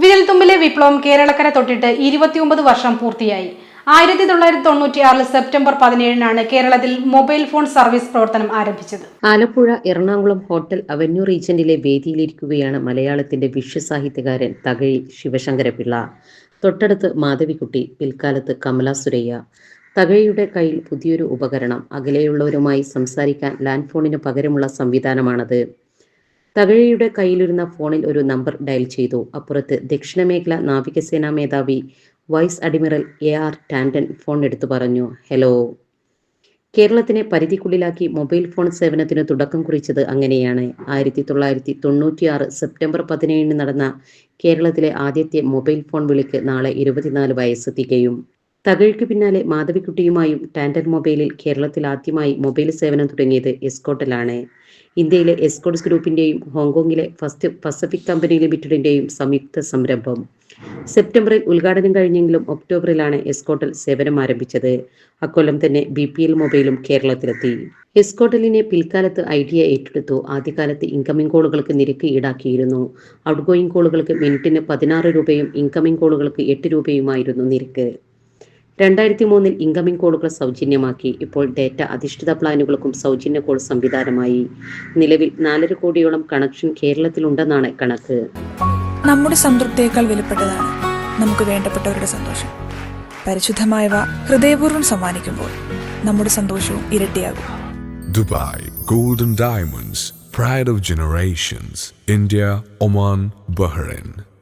വിരൽത്തുമ്പിലെ വിപ്ലവം കേരളക്കര തൊട്ടിട്ട് ഇരുപത്തിയൊമ്പത് വർഷം പൂർത്തിയായി. ആയിരത്തി തൊള്ളായിരത്തി തൊണ്ണൂറ്റി ആറിൽ സെപ്റ്റംബർ പതിനേഴിനാണ് കേരളത്തിൽ മൊബൈൽ ഫോൺ സർവീസ് പ്രവർത്തനം ആരംഭിച്ചത്. ആലപ്പുഴ എറണാകുളം ഹോട്ടൽ അവന്യൂ റീജന്റിലെ വേദിയിലിരിക്കുകയാണ് മലയാളത്തിന്റെ വിശ്വസാഹിത്യകാരൻ തകഴി ശിവശങ്കരപിള്ള. തൊട്ടടുത്ത് മാധവിക്കുട്ടി പിൽക്കാലത്ത് കമല സുരയ്യ. തകഴിയുടെ കയ്യിൽ പുതിയൊരു ഉപകരണം അകലെയുള്ളവരുമായി സംസാരിക്കാൻ ലാൻഡ് ഫോണിന് പകരമുള്ള സംവിധാനമാണത്. തകഴിയുടെ കയ്യിലിരുന്ന ഫോണിൽ ഒരു നമ്പർ ഡയൽ ചെയ്തു. അപ്പുറത്ത് ദക്ഷിണമേഖല നാവികസേനാ മേധാവി vice admiral A R Tandon phone എടുത്തു പറഞ്ഞു ഹലോ. കേരളത്തിനെ പരിധിക്കുള്ളിലാക്കി മൊബൈൽ ഫോൺ സേവനത്തിന് തുടക്കം കുറിച്ചത് അങ്ങനെയാണ്. ആയിരത്തി തൊള്ളായിരത്തി തൊണ്ണൂറ്റിയാറ് സെപ്റ്റംബർ പതിനേഴിന് നടന്ന കേരളത്തിലെ ആദ്യത്തെ മൊബൈൽ ഫോൺ വിളിക്ക് നാളെ ഇരുപത്തിനാല് വയസ്സ് തികയും. തകഴിക്ക് പിന്നാലെ മാധവിക്കുട്ടിയുമായും ടാൻഡൻ മൊബൈലിൽ കേരളത്തിൽ ആദ്യമായി മൊബൈൽ സേവനം തുടങ്ങിയത് എസ്കോട്ടിലാണ്. ഇന്ത്യയിലെ എസ്കോട്സ് ഗ്രൂപ്പിന്റെയും ഹോങ്കോങ്ങിലെ ഫസ്റ്റ് പസഫിക് കമ്പനി ലിമിറ്റഡിന്റെയും സംയുക്ത സംരംഭം. സെപ്റ്റംബറിൽ ഉദ്ഘാടനം കഴിഞ്ഞെങ്കിലും ഒക്ടോബറിലാണ് എസ്കോട്ടൽ സേവനം ആരംഭിച്ചത്. അക്കൊല്ലം തന്നെ ബി പി എൽ മൊബൈലും കേരളത്തിലെത്തി. എസ്കോട്ടലിനെ പിൽക്കാലത്ത് ഐഡിയ ഏറ്റെടുത്തു. ആദ്യകാലത്ത് ഇൻകമിംഗ് കോളുകൾക്ക് നിരക്ക് ഈടാക്കിയിരുന്നു. ഔട്ട് ഗോയിങ് കോളുകൾക്ക് മിനിറ്റിന് പതിനാറ് രൂപയും ഇൻകമിംഗ് കോളുകൾക്ക് എട്ട് രൂപയുമായിരുന്നു നിരക്ക്. രണ്ടായിരത്തി മൂന്നിൽ ഇൻകമിംഗ് കോളുകൾ സൗജന്യമാക്കി. ഇപ്പോൾ ഡേറ്റ അധിഷ്ഠിത പ്ലാനുകൾക്കും സൗജന്യ കോൾ സംവിധാനമായി. നിലവിൽ നാലര കോടിയോളം കണക്ഷൻ കേരളത്തിലുണ്ടെന്നാണ് കണക്ക്. നമ്മുടെ സംതൃപ്തിയേക്കാൾ വിലപ്പെട്ടതാണ് നമുക്ക് വേണ്ടപ്പെട്ടവരുടെ സന്തോഷം. പരിശുദ്ധമായവ ഹൃദയപൂർവം സമ്മാനിക്കുമ്പോൾ നമ്മുടെ സന്തോഷവും ഇരട്ടിയാകും. Dubai golden diamonds pride of generations India Oman Bahrain.